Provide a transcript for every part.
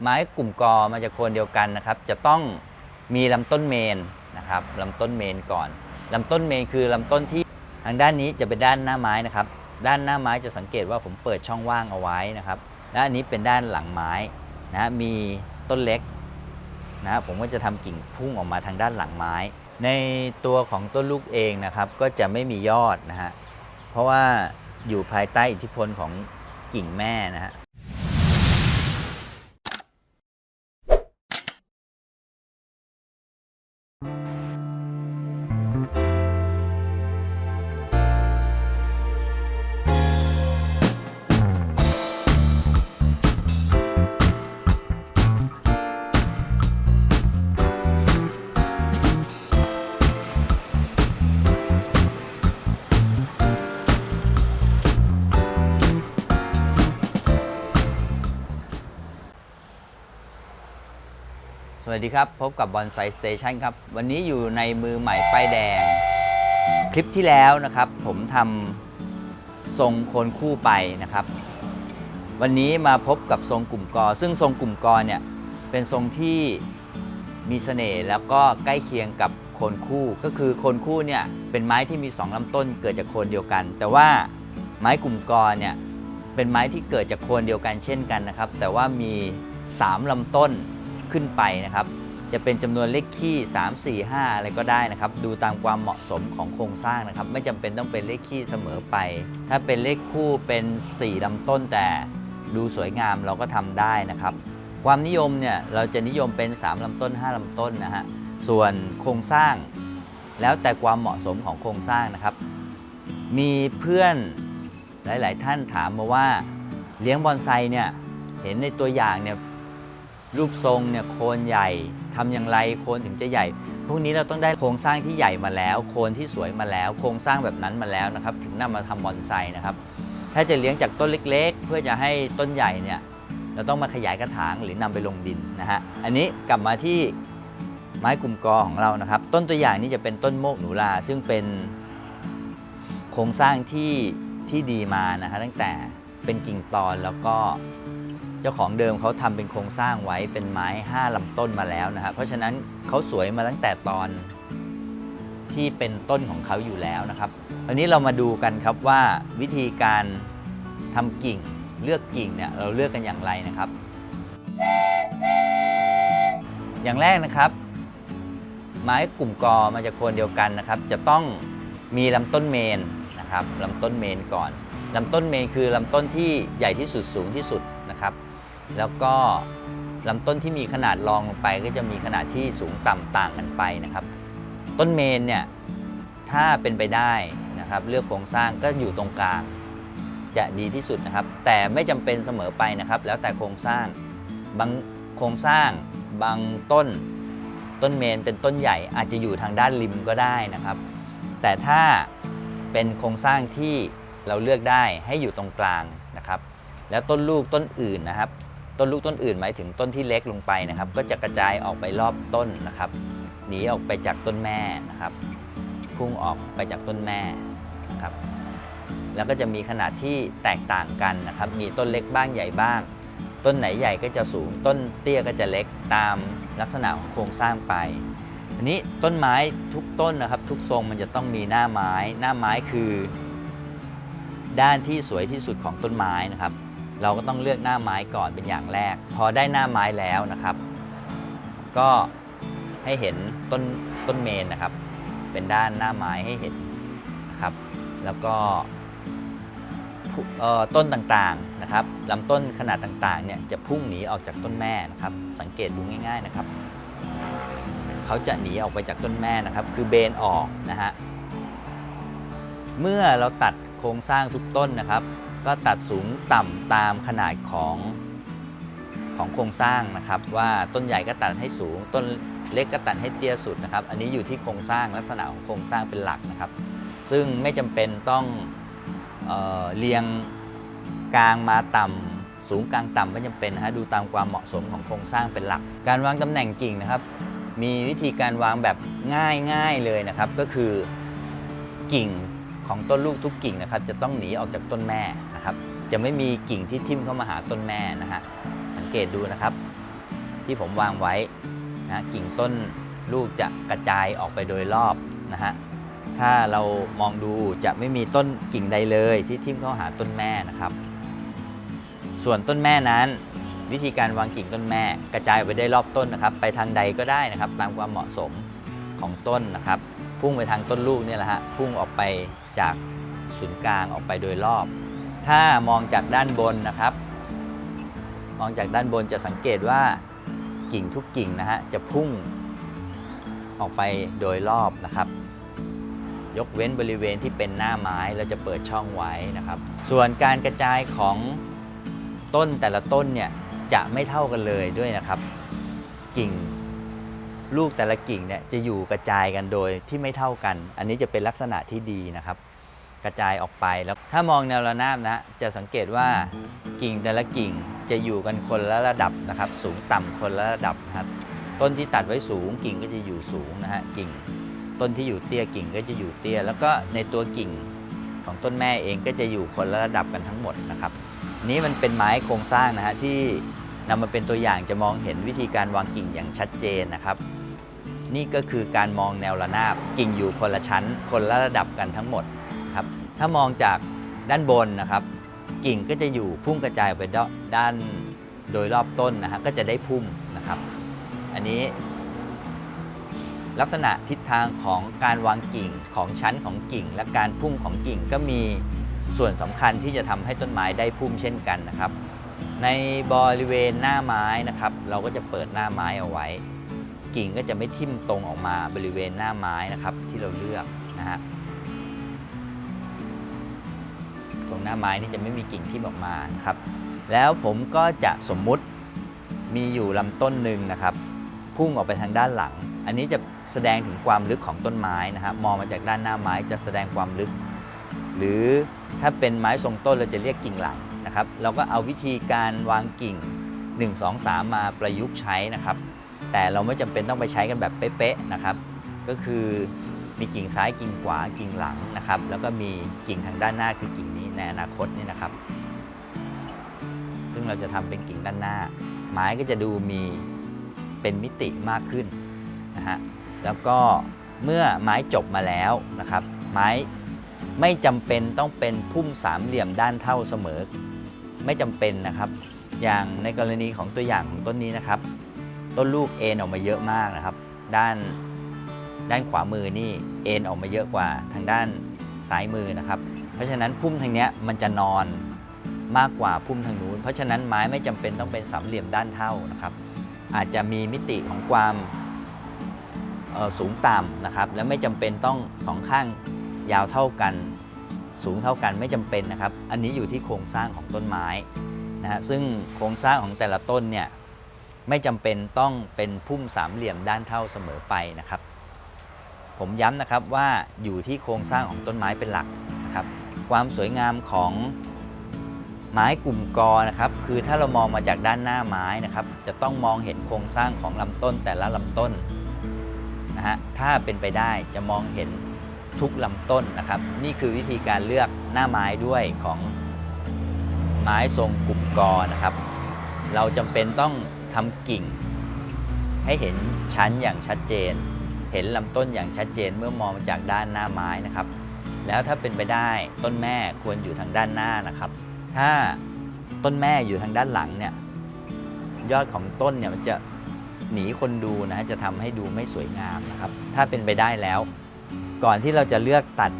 ไม้กลุ่มกอมาจากโคนเดียวกันนะครับ จะต้องมีลำต้นเมนนะครับลำต้นเมนก่อนลำต้นเมนคือลำต้นที่ทางด้านนี้จะเป็นด้านหน้าไม้นะครับ ด้านหน้าไม้จะสังเกตว่าผมเปิดช่องว่างเอาไว้นะครับ และอันนี้เป็นด้านหลังไม้นะฮะมีต้นเล็กนะฮะผมก็จะทำกิ่งพุ่งออกมาทางด้านหลังไม้ ในตัวของต้นลูกเองนะครับก็จะไม่มียอดนะฮะเพราะว่าอยู่ภายใต้อิทธิพลของกิ่งแม่นะฮะ สวัสดีครับ พบกับบอนไซสเตชันครับ วันนี้อยู่ในมือใหม่ป้ายแดง คลิปที่แล้วนะครับ ผมทำทรงโคนคู่ไปนะครับ วันนี้มาพบกับทรงกลุ่มกอ ซึ่งทรงกลุ่มกอเนี่ยเป็นทรงที่มีเสน่ห์แล้วก็ใกล้เคียงกับโคนคู่ ก็คือโคนคู่เนี่ยเป็นไม้ที่มีสองลำต้นเกิดจากโคนเดียวกัน แต่ว่าไม้กลุ่มกอเนี่ยเป็นไม้ที่เกิดจากโคนเดียวกันเช่นกันนะครับ แต่ว่ามีสามลำต้น ขึ้นไปนะครับ จะเป็นจำนวนเลขคี่3 4 5 อะไรก็ได้นะครับ ดูตามความเหมาะสมของโครงสร้างนะครับ ไม่จำเป็นต้องเป็นเลขคี่เสมอไป ถ้าเป็นเลขคู่เป็น 4ลำต้นแต่ดูสวยงามเราก็ทำได้นะครับ ความนิยมเนี่ยเราจะนิยมเป็น 3ลำต้น 5ลำต้นนะฮะ ส่วนโครงสร้าง แล้วแต่ความเหมาะสมของโครงสร้างนะครับ มีเพื่อนหลาย ๆ ท่านถามมาว่าเลี้ยงบอนไซเนี่ยเห็นในตัวอย่างเนี่ย รูปทรงเนี่ยโคนใหญ่ทำอย่างไรโคนถึงจะใหญ่ พวกนี้เราต้องได้โครงสร้างที่ใหญ่มาแล้ว โคนที่สวยมาแล้ว โครงสร้างแบบนั้นมาแล้วนะครับ ถึงนำมาทำบอนไซนะครับ ถ้าจะเลี้ยงจากต้นเล็ก ๆ เพื่อจะให้ต้นใหญ่เนี่ยเราต้องมาขยายกระถางหรือนำไปลงดินนะฮะอันนี้กลับมาที่ไม้กลุ่มกอของเรานะครับ ต้นตัวอย่างนี้จะเป็นต้นโมกหนูลา ซึ่งเป็นโครงสร้างที่ที่ดีมานะฮะตั้งแต่เป็นกิ่งตอนแล้วก็ เจ้าของเดิมเขาทำเป็นโครงสร้างไว้เป็นไม้ 5ลำต้นมาแล้วนะครับเพราะฉะนั้นเขาสวยมาตั้งแต่ตอนที่เป็นต้นของเขาอยู่แล้วนะครับวันนี้เรามาดูกันครับว่าวิธีการทำกิ่งเลือกกิ่งเนี่ยเราเลือกกันอย่างไรนะครับ อย่างแรกนะครับ ไม้กลุ่มกอมาจากโคนเดียวกันนะครับ จะต้องมีลำต้นเมนนะครับลำต้นเมนก่อนลำต้นเมนคือลำต้นที่ใหญ่ที่สุดสูงที่สุด แล้วก็ลำต้นที่มีขนาดรองลงไปก็จะมีขนาดที่สูงต่ำต่างกันไปนะครับ ต้นเมนเนี่ยถ้าเป็นไปได้นะครับ เลือกโครงสร้างก็อยู่ตรงกลางจะดีที่สุดนะครับ แต่ไม่จำเป็นเสมอไปนะครับ แล้วแต่โครงสร้างบางโครงสร้างบางต้นต้นเมนเป็นต้นใหญ่อาจจะอยู่ทางด้านริมก็ได้นะครับ แต่ถ้าเป็นโครงสร้างที่เราเลือกได้ให้อยู่ตรงกลางนะครับ แล้วต้นลูกต้นอื่นนะครับ ต้นลูกต้นอื่นหมายถึงต้นที่เล็กลงไปนะครับ ก็จะกระจายออกไปรอบต้นนะครับ หนีออกไปจากต้นแม่นะครับ พุ่งออกไปจากต้นแม่นะครับ แล้วก็จะมีขนาดที่แตกต่างกันนะครับ มีต้นเล็กบ้างใหญ่บ้าง ต้นไหนใหญ่ก็จะสูง ต้นเตี้ยก็จะเล็กตามลักษณะของโครงสร้างไปอันนี้ต้นไม้ทุกต้นนะครับ ทุกทรงมันจะต้องมีหน้าไม้ หน้าไม้คือ ด้านที่สวยที่สุดของต้นไม้นะครับ เราก็ต้องเลือกหน้าไม้ก่อนเป็นอย่างแรก พอได้หน้าไม้แล้วนะครับ ก็ให้เห็นต้นต้นเมนนะครับ เป็นด้านหน้าไม้ให้เห็นนะครับ แล้วก็ต้นต่างๆนะครับลำต้นขนาดต่างๆเนี่ยจะพุ่งหนีออกจากต้นแม่นะครับ สังเกตดูง่าย ๆนะครับเขาจะหนีออกไปจากต้นแม่นะครับ คือเบนออกนะฮะเมื่อเราตัดโครงสร้างทุกต้นนะครับ ก็ตัดสูงต่ำตามขนาดของของโครงสร้างนะครับ ว่าต้นใหญ่ก็ตัดให้สูง ต้นเล็กก็ตัดให้เตี้ยสุดนะครับ อันนี้อยู่ที่โครงสร้างลักษณะของโครงสร้างเป็นหลักนะครับ ซึ่งไม่จำเป็นต้องเออเรียงกลางมาต่ำสูงกลางต่ำไม่จำเป็นนะฮะดูตามความเหมาะสมของโครงสร้างเป็นหลัก การวางตำแหน่งกิ่งนะครับ มีวิธีการวางแบบง่ายๆเลยนะครับ ก็คือกิ่งของต้นลูกทุกกิ่งนะครับ จะต้องหนีออกจากต้นแม่ จะไม่มีกิ่งที่ทิ่มเข้ามาหาต้นแม่นะฮะสังเกตดูนะครับ ที่ผมวางไว้นะกิ่งต้นลูกจะกระจายออกไปโดยรอบนะฮะถ้าเรามองดูจะไม่มีต้นกิ่งใดเลยที่ทิ่มเข้าหาต้นแม่นะครับ ส่วนต้นแม่นั้น วิธีการวางกิ่งต้นแม่ กระจายไปได้รอบต้นนะครับ ไปทางใดก็ได้นะครับ ตามความเหมาะสมของต้นนะครับ พุ่งไปทางต้นลูกเนี่ยแหละฮะพุ่งออกไปจากศูนย์กลางออกไปโดยรอบ ถ้ามองจากด้านบนนะครับ มองจากด้านบนจะสังเกตว่ากิ่งทุกกิ่งนะฮะจะพุ่งออกไปโดยรอบนะครับ ยกเว้นบริเวณที่เป็นหน้าไม้เราจะเปิดช่องไว้นะครับ ส่วนการกระจายของต้นแต่ละต้นเนี่ยจะไม่เท่ากันเลยด้วยนะครับ กิ่งลูกแต่ละกิ่งเนี่ยจะอยู่กระจายกันโดยที่ไม่เท่ากัน อันนี้จะเป็นลักษณะที่ดีนะครับ กระจายออกไปแล้วถ้ามองแนวระนาบนะจะสังเกตว่ากิ่งแต่ละกิ่งจะอยู่กันคนละระดับนะครับ สูงต่ำคนละระดับนะครับ ต้นที่ตัดไว้สูงกิ่งก็จะอยู่สูงนะฮะกิ่ง ต้นที่อยู่เตี้ยกิ่งก็จะอยู่เตี้ย แล้วก็ในตัวกิ่งของต้นแม่เองก็จะอยู่คนละระดับกันทั้งหมดนะครับ นี้มันเป็นไม้โครงสร้างนะฮะที่นำมาเป็นตัวอย่างจะมองเห็นวิธีการวางกิ่งอย่างชัดเจนนะครับ นี่ก็คือการมองแนวระนาบกิ่งอยู่คนละชั้น คนละระดับกันทั้งหมด ถ้ามองจากด้านบนนะครับ กิ่งก็จะอยู่พุ่งกระจายไปด้านโดยรอบต้นนะฮะก็จะได้พุ่มนะครับ อันนี้ ลักษณะทิศทางของการวางกิ่งของชั้นของกิ่ง และการพุ่งของกิ่งก็มีส่วนสำคัญที่จะทำให้ต้นไม้ได้พุ่มเช่นกันนะครับ ในบริเวณหน้าไม้นะครับ เราก็จะเปิดหน้าไม้เอาไว้ กิ่งก็จะไม่ทิ่มตรงออกมาบริเวณหน้าไม้นะครับที่เราเลือกนะฮะ รงหน้าไม้นี่จะไม่มีกิ่งทิ่ออกมานะครับ แล้วผมก็จะสมมุติมีอยู่ลำต้นหนึ่งนะครับ พุ่งออกไปทางด้านหลัง อันนี้จะแสดงถึงความลึกของต้นไม้นะครับ มองมาจากด้านหน้าไม้จะแสดงความลึก หรือถ้าเป็นไม้ทรงต้นเราจะเรียกกิ่งหลังนะครับ เราก็เอาวิธีการวางกิ่ง 1 2 3 มาประยุกต์ใช้นะครับ แต่เราไม่จำเป็นต้องไปใช้กันแบบเป๊ะๆนะครับ ก็คือ มีกิ่งซ้ายกิ่งขวากิ่งหลังนะครับ แล้วก็มีกิ่งทางด้านหน้าคือกิ่งนี้ในอนาคตนี่นะครับ ซึ่งเราจะทำเป็นกิ่งด้านหน้า ไม้ก็จะดูมีเป็นมิติมากขึ้นนะฮะแล้วก็เมื่อไม้จบมาแล้วนะครับ ไม้ไม่จำเป็นต้องเป็นพุ่มสามเหลี่ยมด้านเท่าเสมอ ไม่จำเป็นนะครับ อย่างในกรณีของตัวอย่างของต้นนี้นะครับ ต้นลูกเอ็นออกมาเยอะมากนะครับ ด้าน ด้านขวามือนี่เอ็นออกมาเยอะกว่าทางด้านซ้ายมือนะครับ เพราะฉะนั้นพุ่มทางเนี้ยมันจะนอนมากกว่าพุ่มทางนู้น เพราะฉะนั้นไม้ไม่จำเป็นต้องเป็นสามเหลี่ยมด้านเท่านะครับ อาจจะมีมิติของความสูงต่ำนะครับ และไม่จำเป็นต้องสองข้างยาวเท่ากัน สูงเท่ากันไม่จำเป็นนะครับ อันนี้อยู่ที่โครงสร้างของต้นไม้นะฮะซึ่งโครงสร้างของแต่ละต้นเนี่ยไม่จำเป็นต้องเป็นพุ่มสามเหลี่ยมด้านเท่าเสมอไปนะครับ ผมย้ำนะครับว่าอยู่ที่โครงสร้างของต้นไม้เป็นหลักนะครับ ความสวยงามของไม้กลุ่มกอนะครับ คือถ้าเรามองมาจากด้านหน้าไม้นะครับ จะต้องมองเห็นโครงสร้างของลำต้นแต่ละลำต้นนะฮะถ้าเป็นไปได้จะมองเห็นทุกลำต้นนะครับ นี่คือวิธีการเลือกหน้าไม้ด้วยของไม้ทรงกลุ่มกอนะครับ เราจำเป็นต้องทำกิ่ง ให้เห็นชั้นอย่างชัดเจน เห็นลำต้นอย่างชัดเจนเมื่อมองจากด้านหน้าไม้นะครับ แล้วถ้าเป็นไปได้ต้นแม่ควรอยู่ทางด้านหน้านะครับ ถ้าต้นแม่อยู่ทางด้านหลังเนี่ยยอดของต้นเนี่ยมันจะหนีคนดูนะจะทำให้ดูไม่สวยงามนะครับ ถ้าเป็นไปได้แล้ว ก่อนที่เราจะเลือกตัด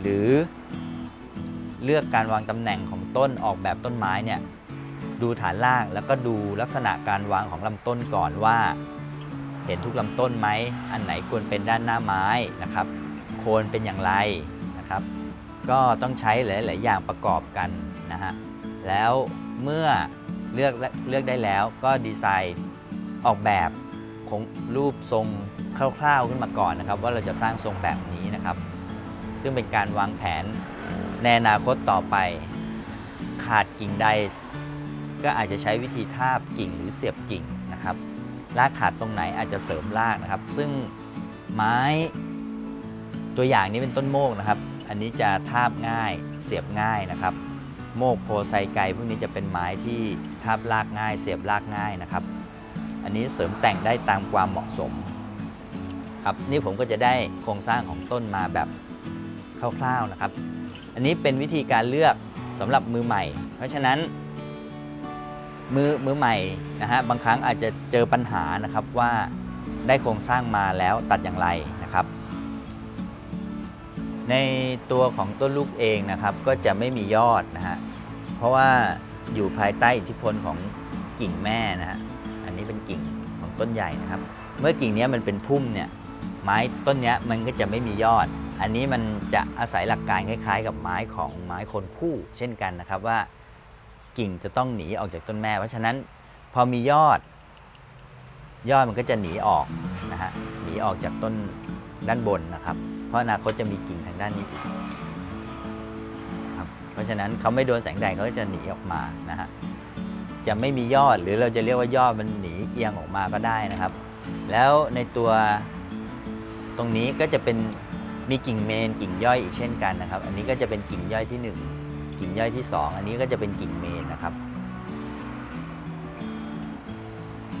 หรือเลือกการวางตำแหน่งของต้นออกแบบต้นไม้เนี่ยดูฐานล่างแล้วก็ดูลักษณะการวางของลำต้นก่อนว่า ห็นทุกลำต้นไหม อันไหนควรเป็นด้านหน้าไม้นะครับ โคนเป็นอย่างไรนะครับ ก็ต้องใช้หลาย ๆ อย่างประกอบกันนะฮะ แล้วเมื่อเลือกเลือกได้แล้วก็ดีไซน์ออกแบบของรูปทรงคร่าว ๆ ขึ้นมาก่อนนะครับ ว่าเราจะสร้างทรงแบบนี้นะครับ ซึ่งเป็นการวางแผนในอนาคตต่อไป ขาดกิ่งใด ก็อาจจะใช้วิธีทาบกิ่งหรือเสียบกิ่ง รากขาดตรงไหนอาจจะเสริมรากนะครับ ซึ่งไม้ตัวอย่างนี้เป็นต้นโมกนะครับ อันนี้จะทาบง่ายเสียบง่ายนะครับ โมกโพไซไกพวกนี้จะเป็นไม้ที่ทาบรากง่าย เสียบรากง่ายนะครับ อันนนี้เสริมแต่งได้ตามความเหมาะสมครับนี่ผมก็จะได้โครงสร้างของต้นมาแบบคร่าวๆนะครับ อันนี้เป็นวิธีการเลือกสำหรับมือใหม่ เพราะฉะนั้น มือมือใหม่นะฮะบางครั้งอาจจะเจอปัญหานะครับว่าได้โครงสร้างมาแล้วตัดอย่างไรนะครับ ในตัวของต้นลูกเองนะครับ ก็จะไม่มียอดนะฮะเพราะว่าอยู่ภายใต้อิทธิพลของกิ่งแม่นะฮะอันนี้เป็นกิ่งของต้นใหญ่นะครับ เมื่อกิ่งนี้มันเป็นพุ่มเนี่ยไม้ต้นนี้มันก็จะไม่มียอด อันนี้มันจะอาศัยหลักการคล้าย ๆ กับไม้ของไม้คนผู้เช่นกันนะครับว่า กิ่งจะต้องหนีออกจากต้นแม่ เพราะฉะนั้นพอมียอด ยอดมันก็จะหนีออกนะฮะหนีออกจากต้นด้านบนนะครับ เพราะอนาคตจะมีกิ่งทางด้านนี้อีกครับเพราะฉะนั้นเขาไม่โดนแสงแดดเขาก็จะหนีออกมานะฮะจะไม่มียอดหรือเราจะเรียกว่ายอดมันหนีเอียงออกมาก็ได้นะครับ แล้วในตัวตรงนี้ก็จะเป็นมีกิ่งเมนกิ่งย่อยอีกเช่นกันนะครับ อันนี้ก็จะเป็นกิ่งย่อยที่หนึ่ง กิ่งย่อยที่ 2 อันนี้ก็จะเป็นกิ่งเมนนะครับ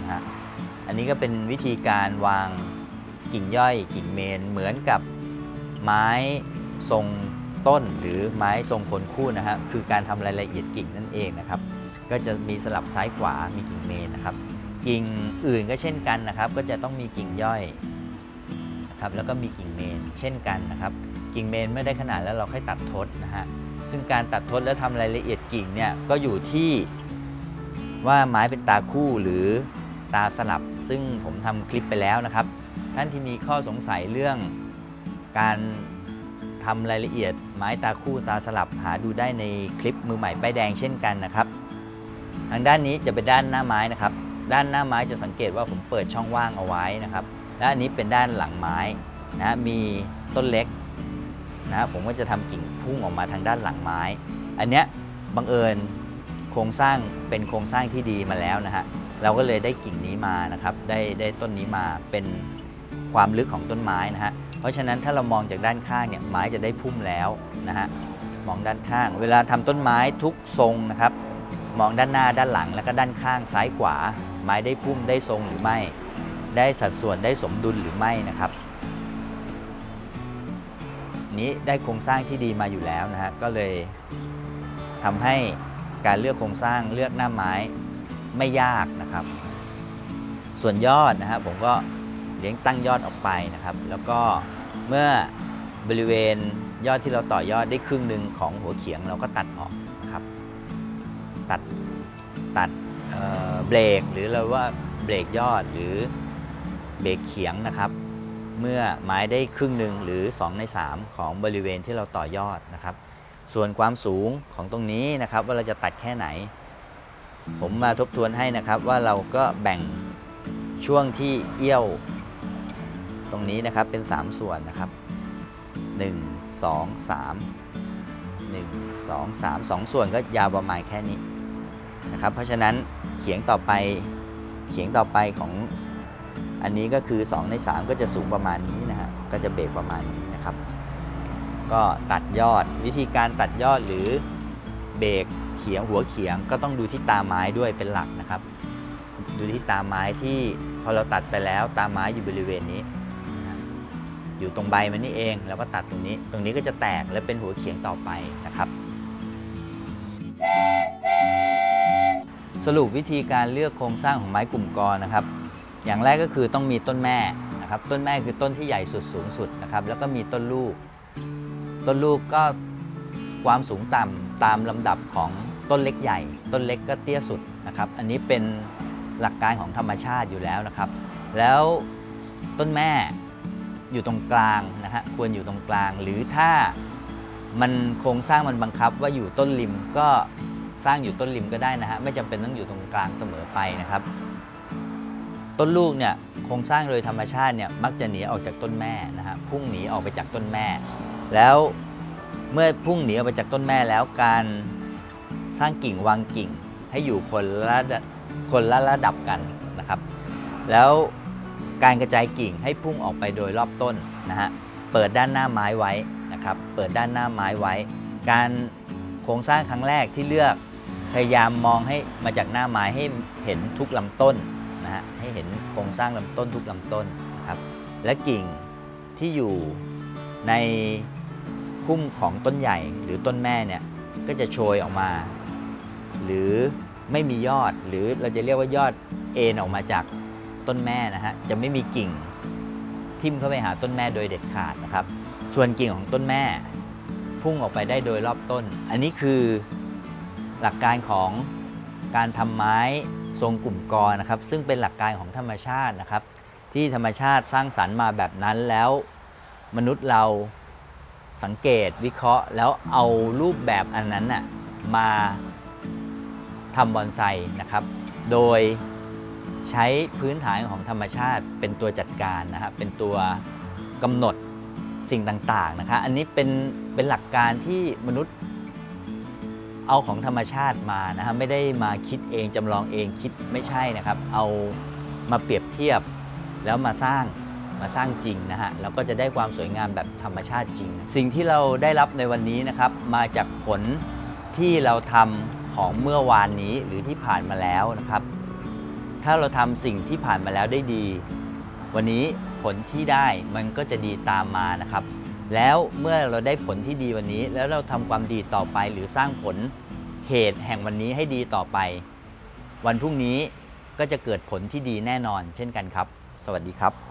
นะฮะอันนี้ก็เป็นวิธีการวางกิ่งย่อยกิ่งเมนเหมือนกับไม้ทรงต้นหรือไม้ทรงคนคู่นะฮะคือการทำรายละเอียดกิ่งนั่นเองนะครับ ก็จะมีสลับซ้ายขวามีกิ่งเมนนะครับ กิ่งอื่นก็เช่นกันนะครับ ก็จะต้องมีกิ่งย่อยนะครับแล้วก็มีกิ่งเมนเช่นกันนะครับ กิ่งเมนไม่ได้ขนาดแล้วเราค่อยตัดทดนะฮะ ซึ่งการตัดทดแล้วทำรายละเอียดกิ่งเนี่ยก็อยู่ที่ว่าไม้เป็นตาคู่หรือตาสลับ ซึ่งผมทำคลิปไปแล้วนะครับ ท่านที่มีข้อสงสัยเรื่องการทำรายละเอียดไม้ตาคู่ตาสลับหาดูได้ในคลิปมือใหม่ป้ายแดงเช่นกันนะครับ ทางด้านนี้จะเป็นด้านหน้าไม้นะครับ ด้านหน้าไม้จะสังเกตว่าผมเปิดช่องว่างเอาไว้นะครับ และอันนี้เป็นด้านหลังไม้นะมีต้นเล็ก นะผมก็จะทำกิ่งพุ่งออกมาทางด้านหลังไม้ อันเนี้ยบังเอิญโครงสร้างเป็นโครงสร้างที่ดีมาแล้วนะฮะเราก็เลยได้กิ่งนี้มานะครับได้ได้ต้นนี้มาเป็นความลึกของต้นไม้นะฮะเพราะฉะนั้นถ้าเรามองจากด้านข้างเนี่ยไม้จะได้พุ่มแล้วนะฮะมองด้านข้าง เวลาทำต้นไม้ทุกทรงนะครับ มองด้านหน้าด้านหลังแล้วก็ด้านข้างซ้ายขวา ไม้ได้พุ่มได้ทรงหรือไม่ ได้สัดส่วนได้สมดุลหรือไม่นะครับ นี้ได้โครงสร้างที่ดีมาอยู่แล้วนะฮะก็เลยทำให้การเลือกโครงสร้างเลือกหน้าไม้ไม่ยากนะครับ ส่วนยอดนะฮะผมก็เลี้ยงตั้งยอดออกไปนะครับ แล้วก็เมื่อบริเวณยอดที่เราต่อยอดได้ครึ่งหนึ่งของหัวเขียงเราก็ตัดออกนะครับ ตัดตัดเอ่อเบรกหรือเราว่าเบรกยอดหรือเบรกเขียงนะครับ เมื่อไม้ได้ครึ่งหนึ่งหรือ 2 ใน 3 ของบริเวณที่เราต่อยอดนะครับ ส่วนความสูงของตรงนี้นะครับว่าเราจะตัดแค่ไหน ผมมาทบทวนให้นะครับว่าเราก็แบ่งช่วงที่เอี้ยว ตรงนี้นะครับเป็น 3 ส่วนนะครับ 1 2 3 1 2 3 2 ส่วนก็ยาวประมาณแค่นี้นะครับเพราะฉะนั้นเขียงต่อไปเขียงต่อไปของ อันนี้ก็คือ 2 ใน 3 ก็จะสูงประมาณนี้นะฮะก็จะเบรกประมาณนี้นะครับ ก็ตัดยอดวิธีการตัดยอดหรือเบรกเขียงหัวเขียงก็ต้องดูที่ตาไม้ด้วยเป็นหลักนะครับ ดูที่ตาไม้ที่พอเราตัดไปแล้วตาไม้อยู่บริเวณนี้ อยู่ตรงใบมันนี่เองแล้วก็ตัดตรงนี้ ตรงนี้ก็จะแตกและเป็นหัวเขียงต่อไปนะครับ สรุปวิธีการเลือกโครงสร้างของไม้กลุ่มกรนะครับ อย่างแรกก็คือต้องมีต้นแม่นะครับต้นแม่คือต้นที่ใหญ่สุดสูงสุดนะครับแล้วก็มีต้นลูก ต้นลูกก็ความสูงต่ำตามลำดับของต้นเล็กใหญ่ ต้นเล็กก็เตี้ยสุดนะครับ อันนี้เป็นหลักการของธรรมชาติอยู่แล้วนะครับ แล้วต้นแม่อยู่ตรงกลางนะฮะควรอยู่ตรงกลาง หรือถ้ามันโครงสร้างมันบังคับว่าอยู่ต้นริมก็สร้างอยู่ต้นริมก็ได้นะฮะไม่จำเป็นต้องอยู่ตรงกลางเสมอไปนะครับ ต้นลูกเนี่ยโครงสร้างโดยธรรมชาติเนี่ยมักจะหนีออกจากต้นแม่นะฮะพุ่งหนีออกไปจากต้นแม่ แล้วเมื่อพุ่งหนีออกไปจากต้นแม่แล้วการสร้างกิ่งวางกิ่งให้อยู่คนละคนละระดับกันนะครับ แล้วการกระจายกิ่งให้พุ่งออกไปโดยรอบต้นนะฮะเปิดด้านหน้าไม้ไว้นะครับ เปิดด้านหน้าไม้ไว้ การโครงสร้างครั้งแรกที่เลือกพยายามมองให้มาจากหน้าไม้ให้เห็นทุกลำต้น นะฮะให้เห็นโครงสร้างลำต้นทุกลำต้นครับและกิ่งที่อยู่ในพุ่มของต้นใหญ่หรือต้นแม่เนี่ยก็จะโชยออกมา หรือไม่มียอดหรือเราจะเรียกว่ายอดเอ็นออกมาจากต้นแม่นะฮะจะไม่มีกิ่งทิ่มเข้าไปหาต้นแม่โดยเด็ดขาดนะครับ ส่วนกิ่งของต้นแม่ พุ่งออกไปได้โดยรอบต้น อันนี้คือหลักการของการทำไม้ ทรงกลุ่มกรนะครับ ซึ่งเป็นหลักการของธรรมชาตินะครับ ที่ธรรมชาติสร้างสรรค์มาแบบนั้นแล้ว มนุษย์เราสังเกตวิเคราะห์ แล้วเอารูปแบบอันนั้นน่ะมาทำบอนไซนะครับ โดยใช้พื้นฐานของธรรมชาติเป็นตัวจัดการนะครับเป็นตัวกำหนดสิ่งต่างๆนะคะอันนี้เป็นเป็นหลักการที่มนุษย์ เอาของธรรมชาติมานะฮะไม่ได้มาคิดเองจำลองเองคิดไม่ใช่นะครับ เอามาเปรียบเทียบแล้วมาสร้างมาสร้างจริงนะฮะแล้วก็จะได้ความสวยงามแบบธรรมชาติจริง สิ่งที่เราได้รับในวันนี้นะครับ มาจากผลที่เราทำของเมื่อวานนี้หรือที่ผ่านมาแล้วนะครับ ถ้าเราทำสิ่งที่ผ่านมาแล้วได้ดี วันนี้ผลที่ได้มันก็จะดีตามมานะครับ แล้วเมื่อเราได้ผลที่ดีวันนี้ แล้วเราทำความดีต่อไป หรือสร้างผลเหตุแห่งวันนี้ให้ดีต่อไป วันพรุ่งนี้ก็จะเกิดผลที่ดีแน่นอน เช่นกันครับ สวัสดีครับ